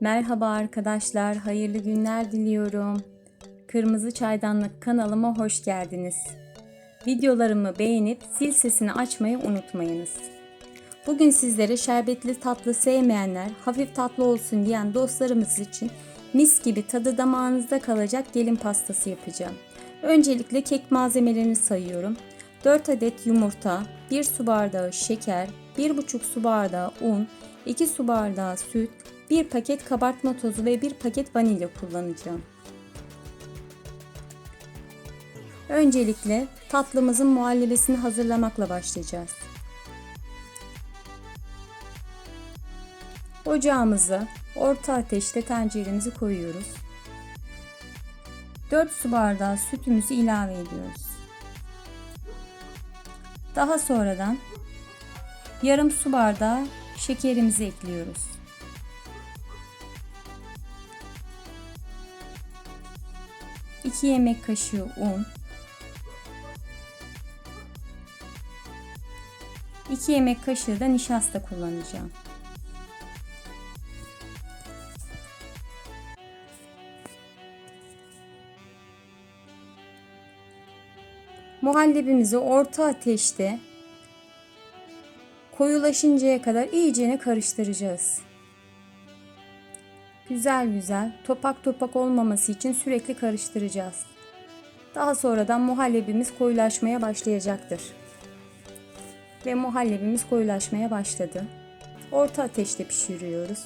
Merhaba arkadaşlar, hayırlı günler diliyorum. Kırmızı Çaydanlık kanalıma hoş geldiniz. Videolarımı beğenip zil sesini açmayı unutmayınız. Bugün sizlere şerbetli tatlı sevmeyenler, hafif tatlı olsun diyen dostlarımız için mis gibi tadı damağınızda kalacak gelin pastası yapacağım. Öncelikle kek malzemelerini sayıyorum. 4 adet yumurta, 1 su bardağı şeker, 1,5 su bardağı un, 2 su bardağı süt, 1 paket kabartma tozu ve 1 paket vanilya kullanacağım. Öncelikle tatlımızın muhallebisini hazırlamakla başlayacağız. Ocağımıza orta ateşte tenceremizi koyuyoruz. 4 su bardağı sütümüzü ilave ediyoruz. Daha sonradan yarım su bardağı şekerimizi ekliyoruz. İki yemek kaşığı un, 2 yemek kaşığı da nişasta kullanacağım. Muhallebimizi orta ateşte koyulaşıncaya kadar iyicene karıştıracağız. Güzel güzel topak topak olmaması için sürekli karıştıracağız. Daha sonradan muhallebimiz koyulaşmaya başlayacaktır. Ve muhallebimiz koyulaşmaya başladı. Orta ateşte pişiriyoruz.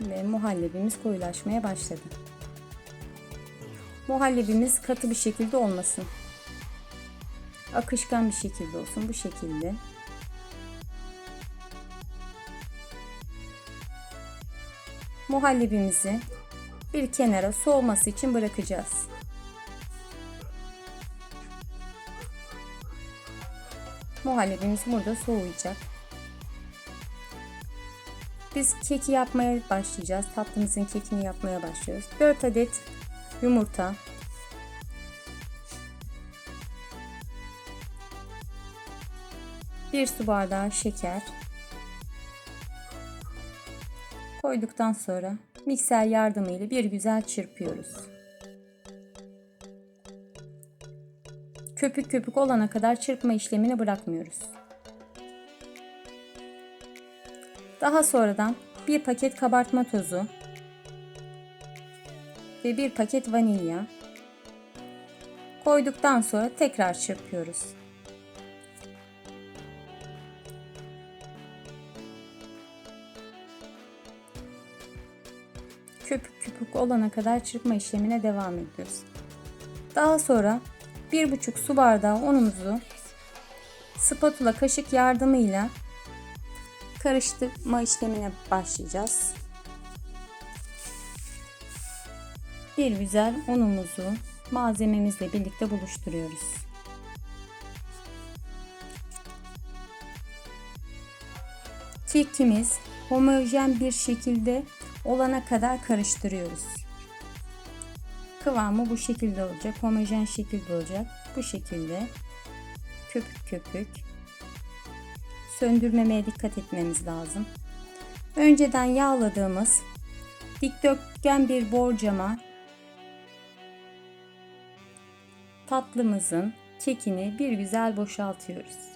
Ve muhallebimiz koyulaşmaya başladı. Muhallebimiz katı bir şekilde olmasın. Akışkan bir şekilde olsun bu şekilde. Muhallebimizi bir kenara soğuması için bırakacağız. Muhallebimiz burada soğuyacak. Biz keki yapmaya başlayacağız. Tatlımızın kekini yapmaya başlıyoruz. 4 adet yumurta, bir su bardağı şeker koyduktan sonra mikser yardımıyla bir güzel çırpıyoruz. Köpük köpük olana kadar çırpma işlemini bırakmıyoruz. Daha sonradan bir paket kabartma tozu ve bir paket vanilya koyduktan sonra tekrar çırpıyoruz. Köpük köpük olana kadar çırpma işlemine devam ediyoruz. Daha sonra 1,5 su bardağı unumuzu spatula kaşık yardımıyla karıştırma işlemine başlayacağız. Bir güzel unumuzu malzememizle birlikte buluşturuyoruz. Kekimiz homojen bir şekilde olana kadar karıştırıyoruz. Kıvamı bu şekilde olacak. Homojen şekilde olacak. Bu şekilde köpük köpük. Söndürmemeye dikkat etmemiz lazım. Önceden yağladığımız dikdörtgen bir borcama tatlımızın kekini bir güzel boşaltıyoruz.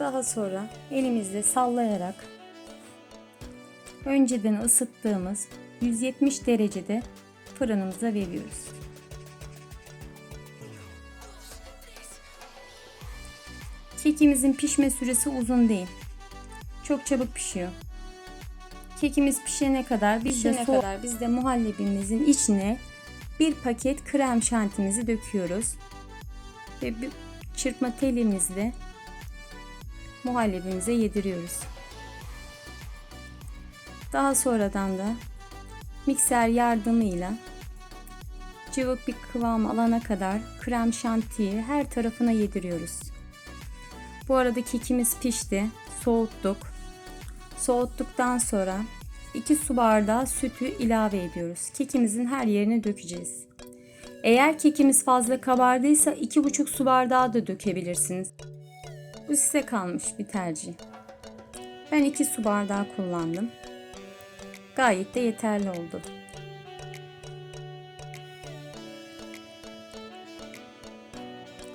Daha sonra elimizle sallayarak önceden ısıttığımız 170 derecede fırınımıza veriyoruz. Kekimizin pişme süresi uzun değil. Çok çabuk pişiyor. Kekimiz pişene kadar biz de Pişene kadar biz de muhallebimizin içine bir paket krem şantimizi döküyoruz. Ve bir çırpma telimizle muhallebimize yediriyoruz. Daha sonradan da mikser yardımıyla cıvık bir kıvam alana kadar krem şantiyi her tarafına yediriyoruz. Bu arada kekimiz pişti. Soğuttuk. Soğuttuktan sonra 2 su bardağı sütü ilave ediyoruz. Kekimizin her yerine dökeceğiz. Eğer kekimiz fazla kabardıysa 2,5 su bardağı da dökebilirsiniz. Bu size kalmış bir tercih. Ben 2 su bardağı kullandım. Gayet de yeterli oldu.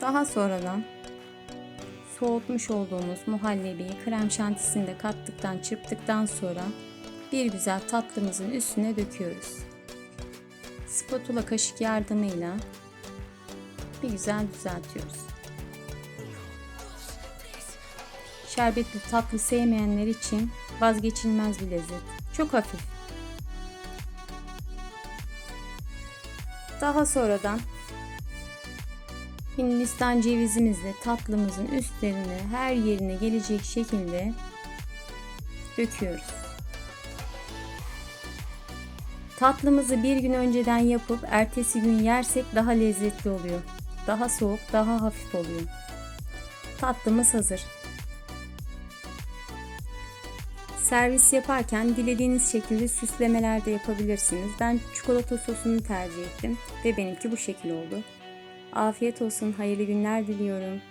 Daha sonradan soğutmuş olduğumuz muhallebiyi krem şantisini de kattıktan çırptıktan sonra bir güzel tatlımızın üstüne döküyoruz. Spatula kaşık yardımıyla bir güzel düzeltiyoruz. Şerbetli tatlı sevmeyenler için vazgeçilmez bir lezzet. Çok hafif. Daha sonradan Hindistan cevizimizle tatlımızın üstlerine her yerine gelecek şekilde döküyoruz. Tatlımızı bir gün önceden yapıp ertesi gün yersek daha lezzetli oluyor. Daha soğuk, daha hafif oluyor. Tatlımız hazır. Servis yaparken dilediğiniz şekilde süslemeler de yapabilirsiniz. Ben çikolata sosunu tercih ettim ve benimki bu şekil oldu. Afiyet olsun, hayırlı günler diliyorum.